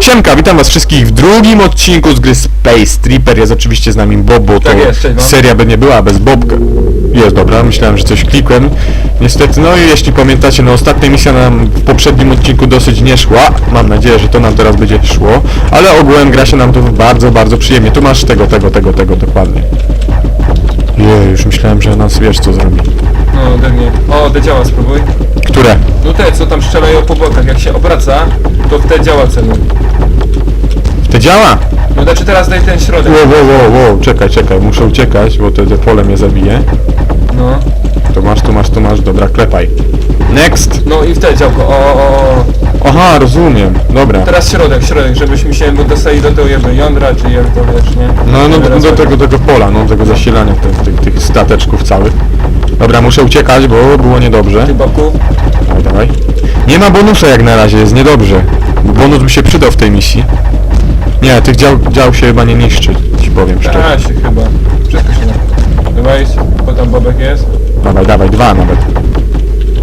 Siemka, witam was wszystkich w drugim odcinku z gry Space Tripper. Jest oczywiście z nami Bob, bo to Tak jest, cześć, no. seria by nie była bez Bobka. Jest dobra, myślałem, że coś klikłem. Niestety, no i jeśli pamiętacie, no ostatnia misja nam w poprzednim odcinku dosyć nie szła. Mam nadzieję, że to nam teraz będzie szło. Ale ogółem gra się nam to bardzo, bardzo przyjemnie. Tu masz tego, tego, tego, tego dokładnie. Jej, już myślałem, że nas wiesz co zrobi. No, ode mnie. O, te działa spróbuj. Które? No te, co tam strzelają po bokach, jak się obraca, to w te działa celu. To działa! No znaczy teraz daj ten środek. Wow, wow, wow, wow, czekaj, czekaj, muszę uciekać, bo te, te pole mnie zabije. No. To masz, tu masz, tu masz, dobra, klepaj. Next! No i w te działko. O, o, o. Aha, rozumiem, dobra. Teraz środek, środek, żebyśmy się dostali do tego jakby jądra, czy jak to wiesz, nie? No, no do, Teraz do tak. tego, tego pola, no, tego zasilania tych, tych, tych stateczków całych. Dobra, muszę uciekać, bo było niedobrze. Ty boku. Dawaj, dawaj. Nie ma bonusa jak na razie, jest niedobrze. Bo bonus by się przydał w tej misji. Nie, tych dział, dział się chyba nie niszczy, ci powiem szczerze. A, się chyba. Wszystko się da. Dawaj, bo tam bobek jest. Dawaj, dawaj, dwa nawet.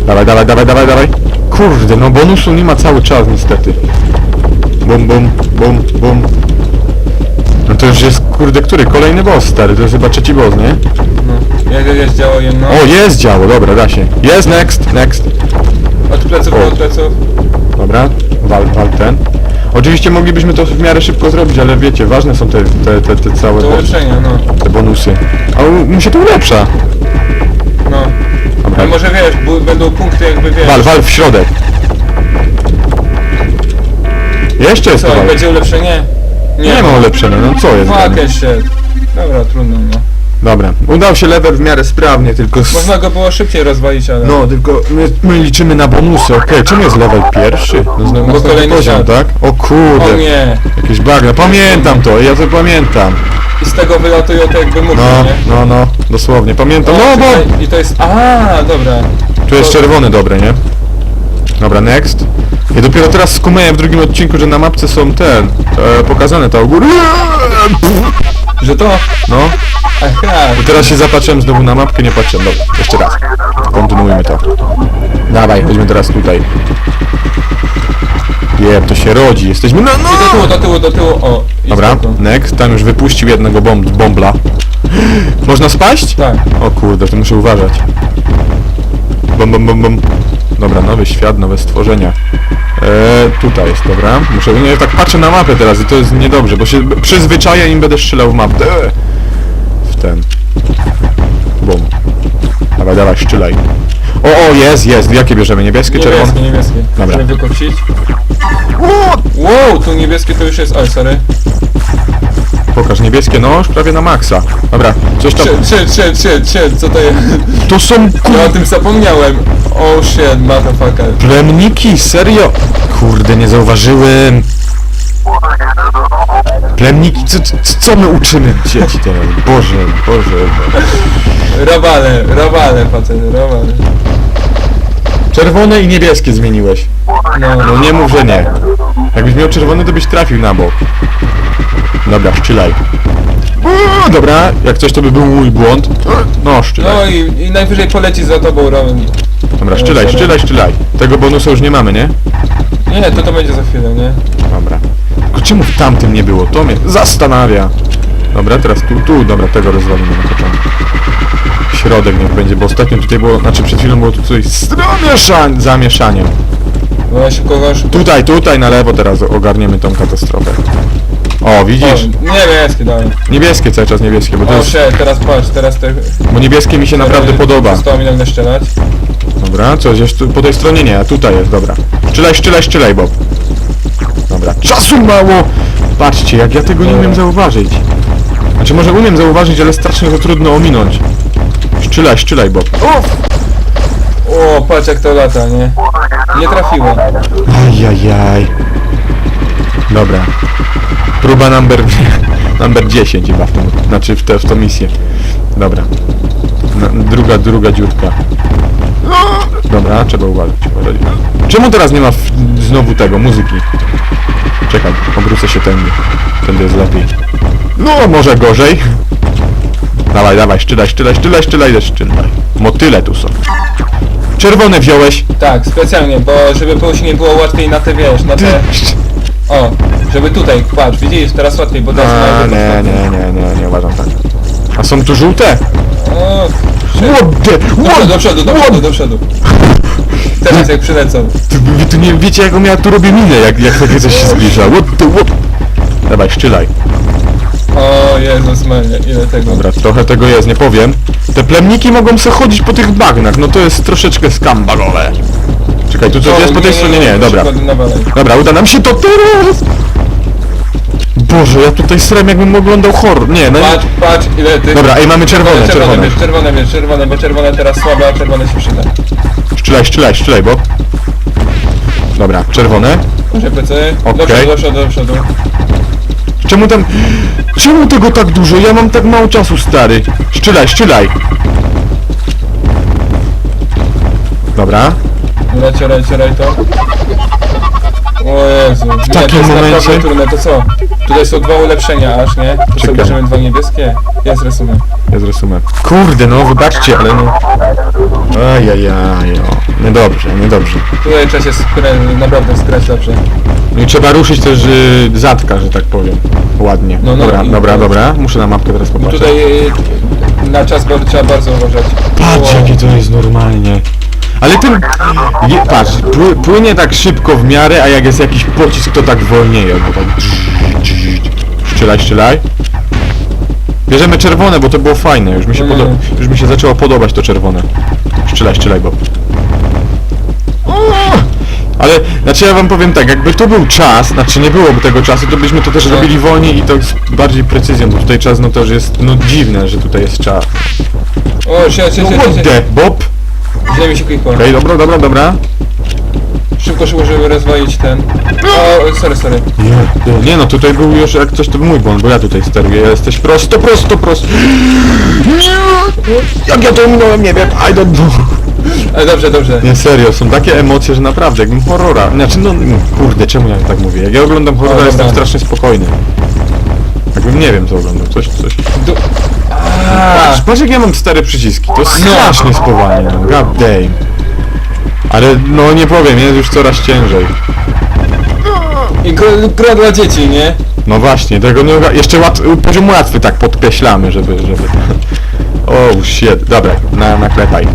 Dawaj, dawaj, dawaj, dawaj, dawaj. Kurde, no bonusu nie ma cały czas niestety. Bum, bum, bum, bum. No to już jest, kurde, który? Kolejny boss, stary, to jest chyba trzeci boss, nie? Jak jest działo jedno. O, jest działo, dobra, da się. Jest, next, next. Od pleców, O. od pleców. Dobra, wal, wal ten. Oczywiście moglibyśmy to w miarę szybko zrobić, ale wiecie, ważne są te, te, te, te całe Do bo- ulepszenia, no. te bonusy. A u- mu się to ulepsza. No. Dobra. A może wiesz, bu- będą punkty jakby wiesz. Wal, wal w środek. Jeszcze jest Co, to wal. będzie ulepszenie? Nie ma ulepszenia, no co jest? Fuck grane? shit. Dobra, trudno, no. Dobra, udał się level w miarę sprawnie, tylko... s- Można go było szybciej rozwalić, ale... No, tylko my, my liczymy na bonusy, okej. Czym jest level pierwszy? No znowu Bo następny kolejny poziom, tak? O kurde, O nie! jakieś bagna. Pamiętam to, ja to pamiętam. I z tego wylatują te jakby muchy, No, nie? no, no, dosłownie, pamiętam. No, bo... czekaj, I to jest... A, dobra. Tu jest to- czerwony dobre, nie? Dobra, next. I dopiero teraz skumałem w drugim odcinku, że na mapce są ten, e, pokazane ta u góry. Że to... No, Aha, i teraz się zapatrzyłem znowu na mapkę, nie patrzyłem. Dobra, jeszcze raz. Kontynuujmy to. Dawaj, chodźmy teraz tutaj. Wiem, to się rodzi, jesteśmy na... I do tyłu, No! do tyłu, do tyłu, o. I Dobra, spoko. next, tam już wypuścił jednego bomb, bombla. Można spaść? Tak. O kurde, to muszę uważać. Bom, bom, bom, bom. Dobra, nowy świat, nowe stworzenia. Eee, tutaj jest, dobra. Muszę, nie, tak patrzę na mapę teraz i to jest niedobrze, bo się przyzwyczaję im będę strzelał w mapę. Eee. W ten. Bum. Dawaj, dawaj, strzelaj. O, o, jest, jest. Jakie bierzemy? Niebieskie, czerwone? Niebieskie, niebieskie. Dobra. Chcemy wykopcić. Wow, tu niebieskie to już jest... Oj, sorry. Pokaż, niebieskie, no, już prawie na maksa. Dobra, coś tam... Shit, shit, shit, shit, shit, co to jest? To są Ja o tym zapomniałem. Oh shit, motherfucker. Plemniki, serio? Kurde, nie zauważyłem. Plemniki, co, co, co my uczymy dzieci teraz? Boże, Boże. Robale, robale, facet, robale. Czerwone i niebieskie zmieniłeś. No, No nie mów, że nie. Jakbyś miał czerwony, to byś trafił na bok. Dobra, szczylaj. Uuu, Dobra, jak coś to by był mój błąd. No, szczylaj. No i, i najwyżej poleci za tobą Roman. Dobra, szczylaj, szczylaj, szczylaj. Tego bonusu już nie mamy, nie? Nie, to to będzie za chwilę, nie? Dobra. Tylko czemu w tamtym nie było? To mnie zastanawia. Dobra, teraz tu, tu, dobra, tego rozwalimy na początku. Środek niech będzie, bo ostatnio tutaj było, znaczy przed chwilą było tu coś z zamieszań, zamieszaniem. No ja się kogoś... Tutaj, tutaj na lewo teraz ogarniemy tą katastrofę. O, O, widzisz? niebieskie, dałem. Niebieskie cały czas niebieskie, bo to O jest, shit, teraz patrz, teraz te... bo niebieskie mi się naprawdę podoba. Zostało mi nagle strzelać. Dobra, coś jest tu, po tej stronie nie, a tutaj jest, dobra. Szczylaj, szczylaj, szczylaj, Bob. Dobra, czasu mało! Patrzcie, jak ja tego nie umiem zauważyć. Znaczy może umiem zauważyć, ale strasznie to trudno ominąć. Szczylaj, szczylaj, Bob. O, patrz jak to lata, nie? Nie trafiłem. Ajajaj. Dobra. Próba number, number 10 chyba w tym, znaczy w, te, w tą misję. Dobra. Na, druga, druga dziurka. Dobra, trzeba uważać, uważać. Czemu teraz nie ma w, znowu tego, muzyki? Czekaj, obrócę się tędy. Tędy jest lepiej. No, może gorzej. Dawaj, dawaj, szczylaj, szczylaj, szczylaj, szczylaj, szczylaj. Motyle tu są. Czerwone wziąłeś. Tak, specjalnie, bo żeby później było łatwiej na te, wiesz, na te... O, Żeby tutaj, patrz, widzisz, teraz łatwiej, bo teraz A, mają nie, nie, nie, nie, nie uważam tak. A są tu żółte? O. What the, do przodu, do przodu, do przodu, do przodu. Teraz jak przylecą. Ty, wy tu nie wiecie jaką ja tu robię minę, jak, jak takie coś się zbliża. What the, what? Dawaj, szczylaj. O Jezus Maria, ile tego. Dobra, trochę tego jest, nie powiem. Te plemniki mogą se chodzić po tych bagnach, no to jest troszeczkę skambagowe. Czekaj, tu coś jest po tej stronie? Nie, dobra. Dobra, uda nam się to teraz! Boże, ja tutaj srem jakbym oglądał horror. Nie, no nie. Patrz, patrz, ile tych... Dobra, ej, mamy czerwone, czerwone, czerwone. Wiesz, czerwone, wiesz, czerwone, bo czerwone teraz słabe, a czerwone się przyda. Szczylaj, szczylaj, szczylaj, bo... Dobra, czerwone. Proszę plecy, do Okej. przodu, do przodu, do przodu. Czemu tam... Czemu tego tak dużo? Ja mam tak mało czasu, stary. Szczylaj, szczylaj. Dobra. Lecie, lecie, lej to. O Jezu. W takim to jest momencie- naprawdę trudne, to co? Tutaj są dwa ulepszenia aż, nie? To Czekaj. sobie bierzemy dwa niebieskie. Ja zresumy. Ja zresumę. Kurde, no wybaczcie, ale no... Ajajaj, o. Niedobrze, niedobrze. Tutaj trzeba się skrę- naprawdę skrać dobrze. No i trzeba ruszyć też y, zatka, że tak powiem. Ładnie. No, no dobra, i- dobra, dobra. Muszę na mapkę teraz popatrzeć. Tutaj e, na czas trzeba bardzo uważać. Patrz, O, jakie to jest normalnie. Ale ten... Je, patrz, pły, płynie tak szybko w miarę, a jak jest jakiś pocisk, to tak wolniej, albo tak... Szczylaj, szczylaj. Bierzemy czerwone, bo to było fajne. Już mi się, Mm. podo- już mi się zaczęło podobać to czerwone. Szczylaj, szczylaj, bo... Ale, znaczy ja wam powiem tak, jakby to był czas, znaczy nie byłoby tego czasu, to byśmy to też No. robili wolniej i to z bardziej precyzją, bo tutaj czas no też jest, no dziwne, że tutaj jest czas. O, się, się, No się, what się, the, Bob? Źle mi się klikło. Okej, dobra, dobra, dobra. Szybko, szybko, żeby rozwoić ten. O, sorry, sorry. Nie, nie no, tutaj był już jak coś to był mój błąd, bo ja tutaj steruję, jesteś prosto, prosto, prosto. Nie, jak ja to minąłem, nie wiem, I don't know. Ale dobrze, dobrze. Nie, serio, są takie emocje, że naprawdę, jakbym horrora, znaczy no, no kurde, czemu ja tak mówię, jak ja oglądam horrora, O, jestem dobra. strasznie spokojny. Jakbym nie wiem co oglądał, coś, coś. Du Patrz, patrz jak ja mam stare przyciski, to No. strasznie spowalnia, no, god damn. Ale no nie powiem, jest już coraz ciężej. I gr- gra dla dzieci, nie? No właśnie, tego no, jeszcze łat, poziom łatwy tak podkreślamy, żeby, żeby... O, shit, dobra, na, naklepaj.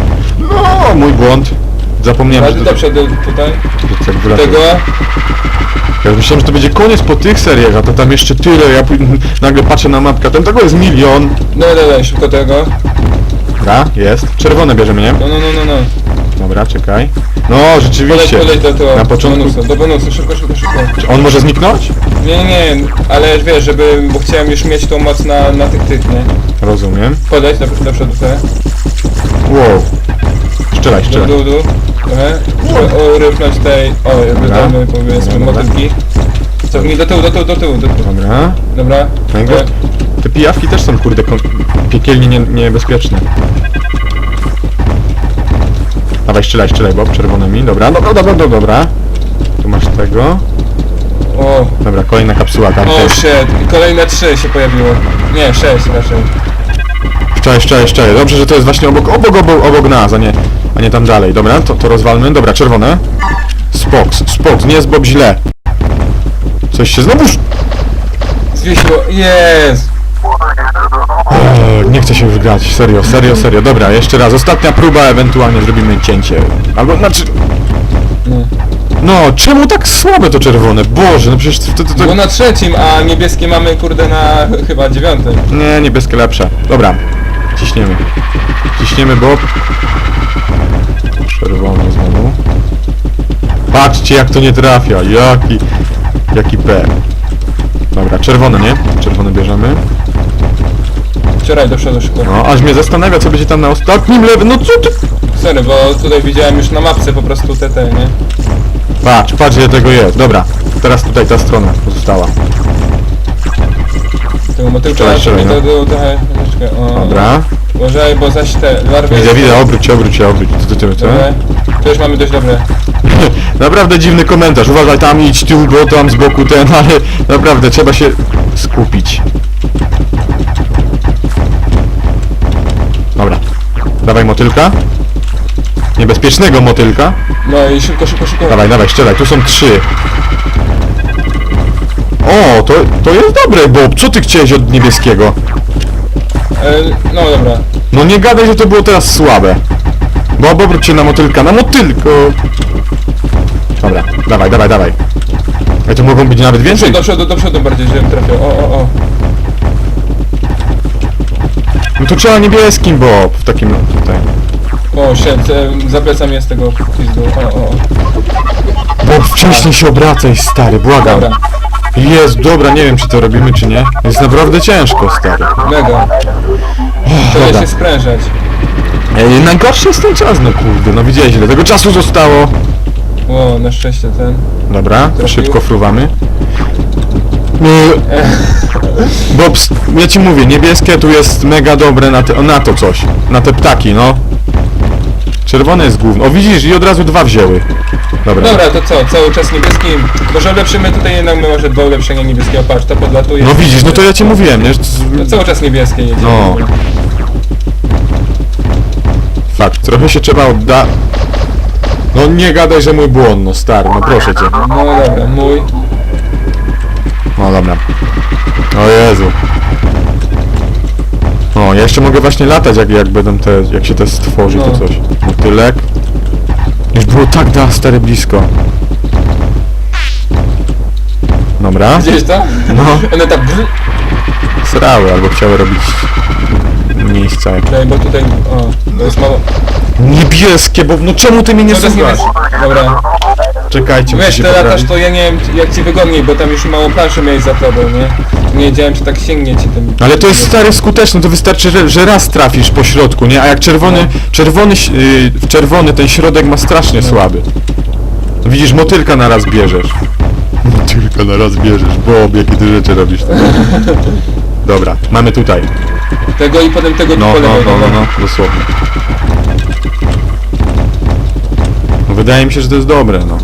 No, mój błąd. Zapomniałem, że ty to, do tutaj. to tak wylatuj. Tego. Ja myślałem, że to będzie koniec po tych seriach, a to tam jeszcze tyle, ja pój- nagle patrzę na mapkę, tam tego jest milion. No, no, no, szybko tego. Dobra, jest. Czerwone bierzemy, nie? No, no, no, no, no. Dobra, czekaj. No, rzeczywiście. podaj do tego. Na początku- Bonusu, do bonusu, szybko, szybko, szybko. On może zniknąć? Nie, nie, ale wiesz, żeby, bo chciałem już mieć tą moc na, na tych, tych, nie? Rozumiem. Podać do, do przodu. Wow. Szczelaj, Do szczelaj. dół, dół. Trochę. Rypnąć tej, o, jakby Dobra. damy, powiedzmy, Dobra, dobra. motylki. Cofnij do tyłu, do tyłu, do tyłu, do tyłu. Dobra. Dobra. Tak. Te pijawki też są, kurde, kon- piekielnie nie, niebezpieczne. Dawaj, strzelaj, strzelaj, Bob, czerwonymi. Dobra, dobra, dobra, dobra, dobra. Tu masz tego. O, Dobra, kolejna kapsuła tam o też. shit. I kolejne trzy się pojawiło. Nie, sześć raczej. Szczelaj, szczelaj, szczelaj. Dobrze, że to jest właśnie obok, obok, obok, obok nas, a nie, a nie tam dalej. Dobra, to, to rozwalmy. Dobra, czerwone. Spoks, spoks, nie jest Bob źle. Coś się znowu... Zwiesiło, jest! Eee, nie chcę się już grać, serio, serio, serio. Dobra, jeszcze raz, ostatnia próba, ewentualnie zrobimy cięcie. Albo, znaczy... Nie. No, czemu tak słabe to czerwone? Boże, no przecież to, to, to... Bo na trzecim, a niebieskie mamy kurde na chyba dziewiątym. Nie, niebieskie lepsze. Dobra, ciśniemy. Ciśniemy, Bob. Czerwone znowu. Patrzcie, jak to nie trafia. Jaki... Jaki P. Dobra, czerwone, nie? Czerwone bierzemy. Wczoraj do przodu szybko. No, aż mnie zastanawia, co będzie tam na ostatnim lewym. No co ty... Sorry, bo tutaj widziałem już na mapce po prostu te, nie? Patrz, patrz, ile tego jest. Dobra, teraz tutaj ta strona pozostała. Tego motylka, to no. było trochę... Troszeczkę, o. Dobra. Uważaj, bo zaś te larwy... Widzę, widzę, obróć się, obróć się, obróć. Co ty, co? Dobre. To już mamy dość dobre. Naprawdę dziwny komentarz. Uważaj tam idź tu, bo tam z boku ten, ale naprawdę trzeba się skupić. Dobra. Dawaj motylka. Niebezpiecznego motylka. No i szybko, szybko, szybko. Dawaj, dawaj, strzelaj. Tu są trzy. O, to, to jest dobre, Bob. Co ty chciałeś od niebieskiego? E, no dobra. No nie gadaj, że to było teraz słabe. Bob, obróć się na motylka. Na motylko! Dobra, dawaj, dawaj, dawaj. Ej, to mogą być nawet więcej? Do przodu, do przodu bardziej, żebym trafił. O, o, o. No to trzeba niebieskim, Bob, w takim tutaj. O, shit, e, za plecami jest tego pizdu. O, o, o. Bob, wcześniej się obracaj, stary, błagam. Dobra, Jest, dobra, nie wiem czy to robimy, czy nie. Jest naprawdę ciężko, stary. mega. Trzeba Dobra. się sprężać. Ej, najgorszy jest ten czas, no kurde, no widziałeś ile tego czasu zostało. O, na szczęście ten. Dobra, to Trafił. szybko fruwamy. Yy, Bob, s- ja ci mówię, niebieskie tu jest mega dobre na, te, na to coś. Na te ptaki, no. Czerwone jest główne. O widzisz, i od razu dwa wzięły. Dobra. Dobra, to co? Cały czas niebieskim. Może ulepszymy tutaj jednak my może dwa ulepszenia niebieskiego. Patrz, to podlatuje. No widzisz, no to ja ci mówiłem, nie? To cały czas niebieskie jedzie. No. Fakt, trochę się trzeba odda... No nie gadaj, że mój błąd, no stary, no proszę cię. No dobra, mój. No dobra. O Jezu. O, ja jeszcze mogę właśnie latać, jak, jak będą te, jak się te stworzy, to No. coś. Motylek. Już było tak da, stary blisko. Dobra. Widziałeś to? No, One tak brz... srały, albo chciały robić miejsca jakieś. Czekaj, bo tutaj... O, to jest mało... Niebieskie, bo no czemu ty mnie nie No to jest słuchasz? niebieskie. Dobra. Czekajcie, Wiesz, się te latasz poprawić. to ja nie wiem jak ci wygodniej, bo tam już mało planszy miałeś za tobą, nie? Nie wiedziałem czy tak sięgnie ci tym... Ale to jest stary skuteczne, to wystarczy, że, że raz trafisz po środku, nie? A jak czerwony, czerwony, ś- yy, w czerwony ten środek ma strasznie słaby. Widzisz, motylka na raz bierzesz. Motylka na raz bierzesz, Bob, jakie ty rzeczy robisz. Dobra, mamy tutaj. Tego i potem tego No, po no, lewej, no, no, dobra. no, dosłownie. No, wydaje mi się, że to jest dobre, no.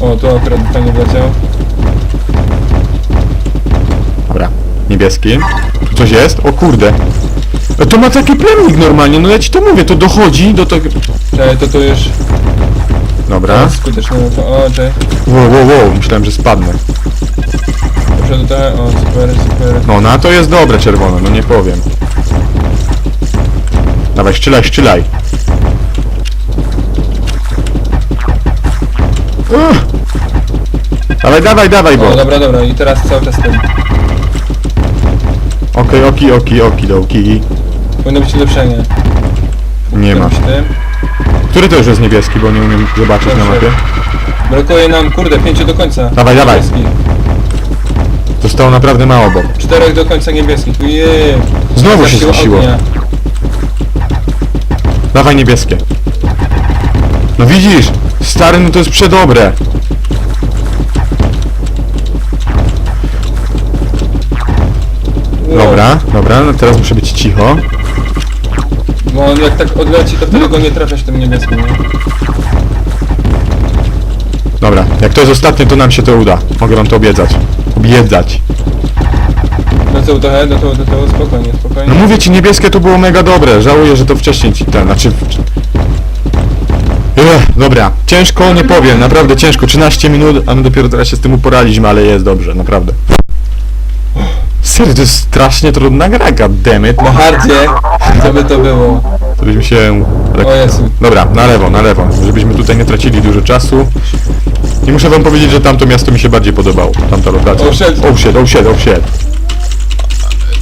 O, tu akurat fajnie wleciał. Dobra, niebieski. Tu coś jest? O kurde. E, To ma taki plemnik normalnie, no ja ci to mówię, to dochodzi do tego... Czekaj, to tu już... Dobra. Skuteczne, no to... O, czekaj. Wow, wow, wow, myślałem, że spadnę. Dobrze tutaj, o, super, super. No, na to jest dobre czerwone, no nie powiem. Dawaj, szczylaj, szczylaj. Uch. Dawaj, dawaj, dawaj, bo. Dobra, dobra, i teraz cały czas ten. Okej, oki, oki, oki, doki. Powinno być ulepszenie. Nie ma. Tym. Który to już jest niebieski, bo nie umiem zobaczyć na Dobrze. mapie. Brakuje nam, kurde, pięciu do końca. Dawaj, dawaj. Niebieskich. Zostało naprawdę mało, bo. Czterech do końca niebieskich. Ujej. Znowu się zgasiło. ognia. Dawaj niebieskie. No widzisz, stary, no to jest przedobre. Wow. Dobra, dobra, no teraz muszę być cicho. Bo on jak tak odleci, to wtedy go nie trafiasz tym niebieskim, nie? Dobra, jak to jest ostatnie, to nam się to uda. Mogę wam to obiecać. Obiecać. No co, trochę, do tyłu, do tyłu, spokojnie, No spokojnie. mówię ci, niebieskie to było mega dobre. Żałuję, że to wcześniej ci ten, znaczy... Ech, dobra, ciężko, nie powiem, naprawdę ciężko. 13 minut, a my dopiero teraz się z tym uporaliśmy, ale jest dobrze, naprawdę. Serio, to jest strasznie trudna gra, goddammit. Na hardzie, co by to było? To byśmy się... O Jezu. Dobra, na lewo, na lewo, żebyśmy tutaj nie tracili dużo czasu. I muszę wam powiedzieć, że tamto miasto mi się bardziej podobało. Tamta lokacja. Oh shit. Oh shit, oh shit, oh shit.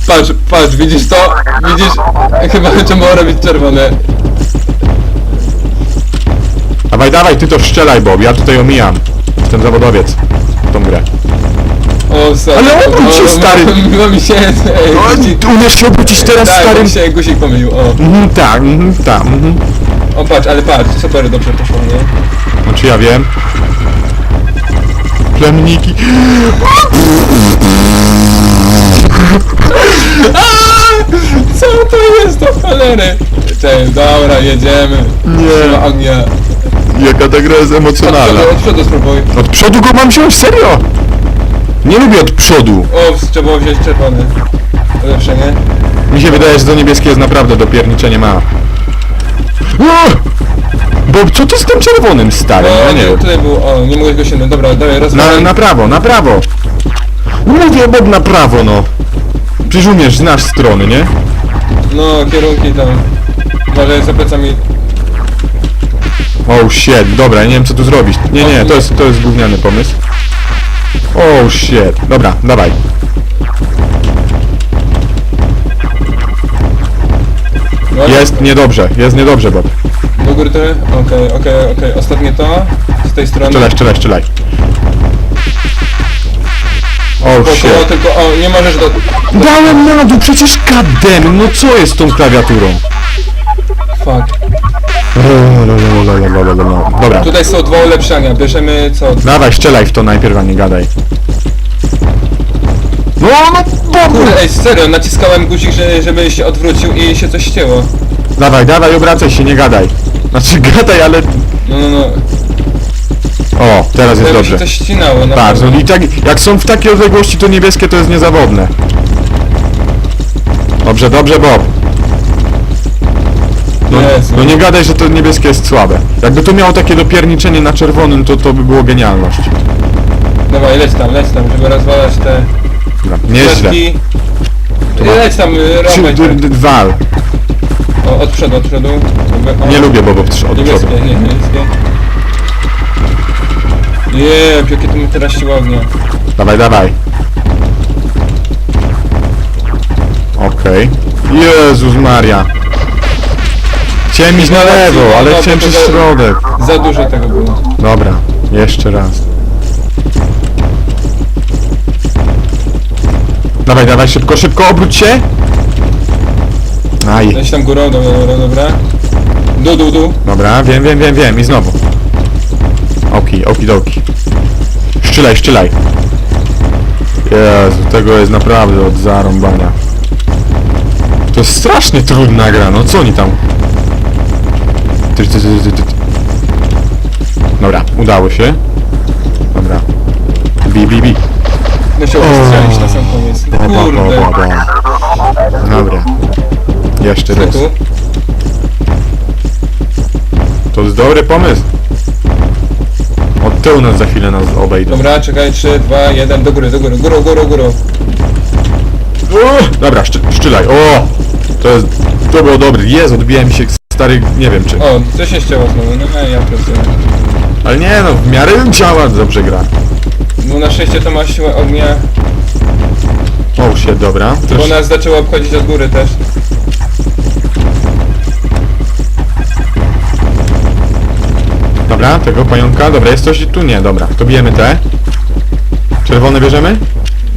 Patrz, patrz, widzisz to? Widzisz? Chyba trzeba robić czerwone. Dawaj, dawaj, ty to strzelaj, Bob, ja tutaj omijam. Jestem zawodowiec w tą grę. O, stary. Ale obróć się, o, stary. Bo mi się... Ej, Ty umiesz się obrócić teraz tak, starym... mi się guzik pomylił, o. Mhm, tak, mhm, tak, mhm. O, patrz, ale patrz, super dobrze poszło, nie? No czy ja wiem? Plemniki. Co to jest do cholery? Cześć, dobra, jedziemy. Nie. Ma ognia. Jaka ta gra jest emocjonalna. od przodu spróbuj. Od przodu go mam wziąć, serio? Nie lubię od przodu. O, trzeba było wziąć czerwony. Ulepszenie. Mi się wydaje, że to niebieskie jest naprawdę dopierniczenie ma. O! Bo co ty z tym czerwonym, stary? O, Ja nie nie, tutaj był, o, nie mogłeś go sięgnąć. Dobra, dawaj, Na, rozwalaj. na prawo, na prawo. Mówię Bob na prawo, no. Przecież umiesz, znasz strony, nie? No, kierunki tam. Uważaj za plecami. Oh shit, dobra, nie wiem co tu zrobić. Nie, nie, to jest, to jest gówniany pomysł. Oh shit, dobra, dawaj. No, Jest niedobrze, jest niedobrze, Bob. Do góry trochę? Okej, okej, okej. Ostatnie to. Z tej strony. Strzelaj, strzelaj, strzelaj. Oh Około, shit. tylko, o, nie możesz do... Dałem na dół, przecież kadem, no co jest z tą klawiaturą? Fuck. Dobra, Tutaj są dwa ulepszenia. Bierzemy co? dawaj, strzelaj w to najpierw, a nie gadaj. No, no! Kurde, ej, serio, naciskałem guzik, że, żeby się odwrócił i się coś ścięło. Dawaj, dawaj, obracaj się, nie gadaj. Znaczy, gadaj, ale... No, no, no. O, teraz jest Jakby dobrze. się coś ścinało, na Tak, pewno. no i tak, jak są w takiej odległości, to niebieskie to jest niezawodne. Dobrze, dobrze, Bob. No, no nie gadaj, że to niebieskie jest słabe. Jakby to miało takie dopierniczenie na czerwonym, to to by było genialność. Dawaj, leć tam, leć tam, żeby rozwalać te Dobra, Nieźle. ma- Leć tam, y, Trzy, rąbaj d, te. d, wal. O, od przodu, od przodu. Jakby- o, Nie lubię trz- od Niebieskie, przodu. nie, niebieskie. Jeb, jakie tu my teraz siłownie. Dawaj, dawaj. Okej. Jezus Maria. Chciałem iść na lewo, ale chciałem przez środek. Za dużo tego było. Dobra, jeszcze raz. Dawaj, dawaj, szybko, szybko, obróć się! Aj, Leć tam górą, dobra, dobra, dobra. Dół, dół, dół. dobra, wiem, wiem, wiem, wiem i znowu. Oki, oki, doki. Szczylaj, szczylaj. Jezu, tego jest naprawdę od zarąbania. To jest strasznie trudna gra, no co oni tam? Ty, ty, ty, ty, ty. Dobra, udało się. Dobra. Bi, bi, bi. Musiałbym strzelić na sam koniec. Ba, ba, ba, Kurde. ba. Dobra. Jeszcze Co raz. tu? To jest dobry pomysł. Od tyłu nas za chwilę nas obejdą. Dobra, czekaj, 3, 2, 1, do góry, do góry, górą, górą, górą. O! Dobra, szczy, szczylaj. O! To jest... To było dobre. Jest, odbiłem się stary... Nie wiem czy... O, co się ścięło znowu? No nie, ja pracuję. Ale nie no, w miarę działa, dobrze gra. No na szczęście to ma siłę ognia, O, się, dobra. bo Też... nas zaczęło obchodzić od góry też. Dobra, tego pająka. Dobra, jest coś tu? Nie, dobra. To bijemy te. Czerwone bierzemy?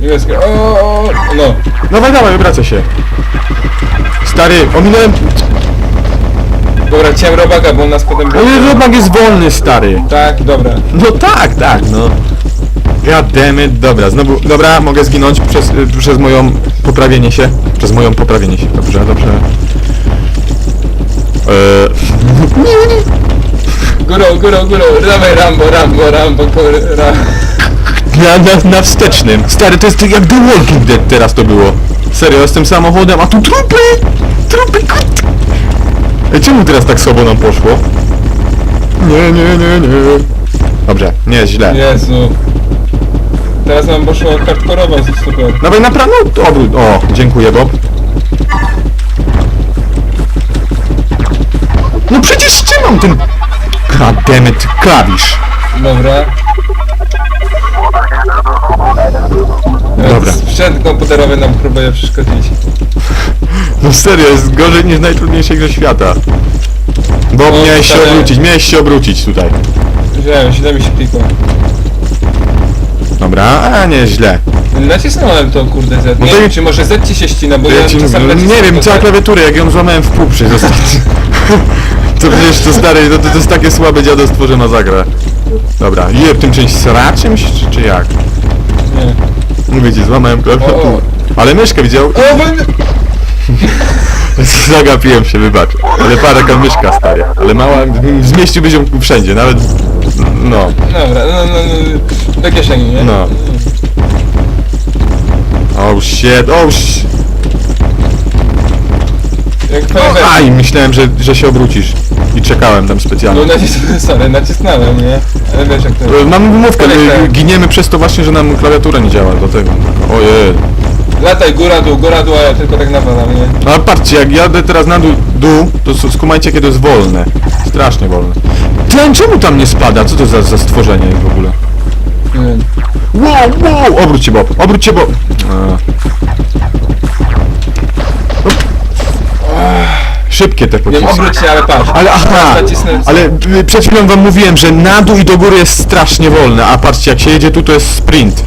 Niebieskie, o, o, o, no. Dawaj, dawaj, obracaj się. Stary, ominąłem... Dobra, chciałem robaka, bo on nas potem... Ale robak jest wolny, stary. Tak, dobra. No tak, tak, no. God damn it, dobra, znowu, dobra, mogę zginąć przez, y, przez moją poprawienie się. Przez moją poprawienie się, dobrze, dobrze. Eee, Górą, górą, górą, dawaj Rambo, Rambo, Rambo, na, na, na wstecznym. Stary, to jest jak The Walking Dead teraz to było. Serio, jestem samochodem, a tu trupy! Trupy, kut! Czemu teraz tak słabo nam poszło? Nie, nie, nie, nie. Dobrze, nie źle. Jezu. Teraz nam poszło hardkorowo, jest super. Dawaj na prawo, no, obrót. O, dziękuję Bob. No przecież trzymam ten... It, klawisz. Dobra. Dobra. Sprzęt komputerowy nam próbuje przeszkodzić. No serio, jest gorzej niż najtrudniejszej grze świata. Bob, No, miałeś się stary. obrócić, miałeś się obrócić tutaj. Wiem, źle mi się klikło. Dobra, a nie źle. Nacisnąłem to kurde Z. Nie No to wiem, i- czy może Z ci się ścina, bo Ja ja, ci mówię, nacisnę nie wiem, to cała Z. klawiatura, jak ją złamałem w pół ostatnio. To przecież to stary, to, to, to jest takie słabe dziadostwo, że masakra. Dobra, je w tym czymś sra czymś, czy, czy jak? Nie. Mówię ci, złamałem klawiaturę. o. Ale myszkę widział? O, bo... Zagapiłem się, wybacz. Ale parę taka myszka stary. Ale mała, zmieściłbyś ją wszędzie, nawet... No, Dobra, no, no, no, do kieszeni, nie? No. oh shit, oh shit. Jak fajerwerki. Aj, myślałem, że, że się obrócisz. i czekałem tam specjalnie. No nacisnąłem, sorry, nacisnąłem, nie? Ale wiesz jak to E, Mamy wymówkę, my giniemy przez to właśnie, że nam klawiatura nie działa, dlatego. Ojej. Lataj, góra, dół, góra, dół, a ja tylko tak nawalam, nie? No ale patrzcie, jak jadę teraz na dół, dół to s- skumajcie, jakie to jest wolne. Strasznie wolne. Tlen, czemu tam nie spada? Co to za, za stworzenie jest w ogóle? Nie wiem. Wow, wow! Obróć się, Bob, obróć się, Bob! A. Szybkie te Nie pocisy. obróć się, ale patrz. Ale aha, ale y, przed chwilą wam mówiłem, że na dół i do góry jest strasznie wolne, a patrzcie, jak się jedzie tu, to jest sprint.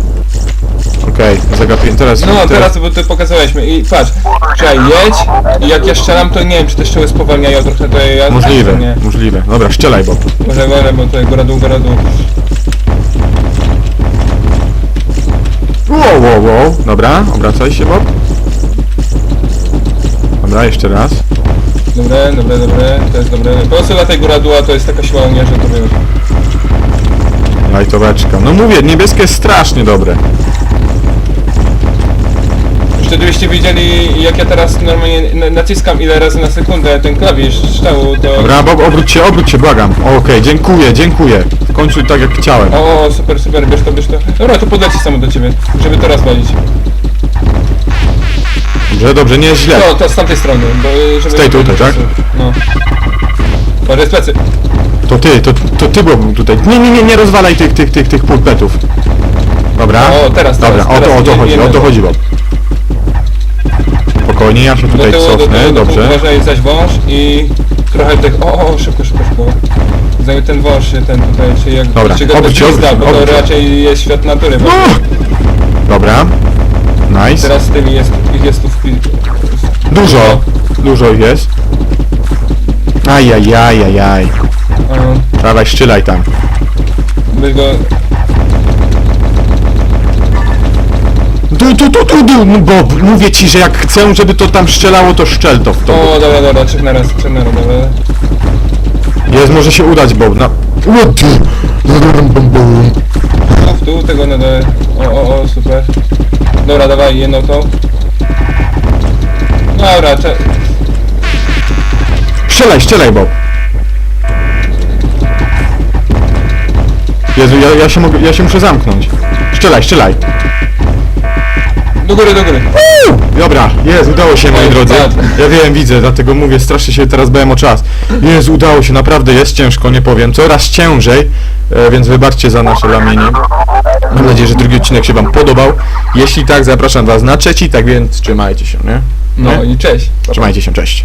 Okej, zagapiłem teraz. No teraz, bo ty pokazałeś mi i patrz, czekaj, jedź i jak ja strzelam, to nie wiem, czy te strzały spowalniają trochę, to ja... Możliwe, Nie, możliwe. Dobra, szczelaj, Bob. może wolę, bo tutaj góra, dół, góra, dół. Wow, wow, wow. Dobra, obracaj się, Bob. Dobra, jeszcze raz. Dobre, dobre, dobre, to jest dobre. Po prostu lataj góra, dół, a to jest taka siła mnie, że to wiesz. Lajtoweczka. No mówię, niebieskie jest strasznie dobre. Jeszcze gdybyście widzieli, jak ja teraz normalnie na- naciskam ile razy na sekundę ten klawisz szczału, to... Dobra, Bob, obróć się, obróć się, błagam. Okej, dziękuję, dziękuję. W końcu tak jak chciałem. O, super, super, bierz to, bierz to. Dobra, to podleci samo do ciebie, żeby to rozwalić. Dobrze, dobrze, nie jest źle. No, to z tamtej strony, bo y, żeby... Z tej tutaj, tak? No. Jest plecy. To ty, to, to ty był tutaj. Nie, nie, nie, nie rozwalaj tych, tych, tych, tych pulpetów. Dobra. O, teraz, Dobra, teraz, o to, teraz o to nie- chodzi, nie o to będę. chodzi, Bob. Spokojnie, ja się Do tutaj tyłu, do cofnę, tyłu, do tyłu, dobrze. uważaj, zaś wąż i trochę tych... O, o, szybko, szybko, szybko. Zanim ten wąż się ten tutaj, czy jak... Dobra, czy go obróć obróć się, bo to obróć raczej jest świat natury, bo! Dobra. Nice. teraz z tymi jest, ich jest tu w... Dużo, dużo ich jest. Ajajajajaj. Dawaj, szczylaj tam. By go... Tu, tu, tu, tu, no Bob, mówię ci, że jak chcę, żeby to tam szczelało, to szczel to w to. O, dobra, dobra, na raz, raz, dobra. Jest, może się udać, Bob, na... O, ty. Tu, w dół, tego na dole. O, o, o, super. Dobra, dawaj, jedną tą. Dobra, cze... Strzelaj, strzelaj, Bob. Jezu, ja, ja się mogę, ja się muszę zamknąć. Strzelaj, strzelaj. Do góry, do góry. Dobra, jest, udało się moi drodzy. Ja wiem, widzę, dlatego mówię, strasznie się teraz bałem o czas. Jest, udało się, naprawdę jest ciężko, nie powiem. Coraz ciężej, e, więc wybaczcie za nasze lamienie. Mam nadzieję, że drugi odcinek się wam podobał. Jeśli tak, zapraszam was na trzeci, tak więc trzymajcie się, nie? No Nie? i cześć. Trzymajcie się, cześć.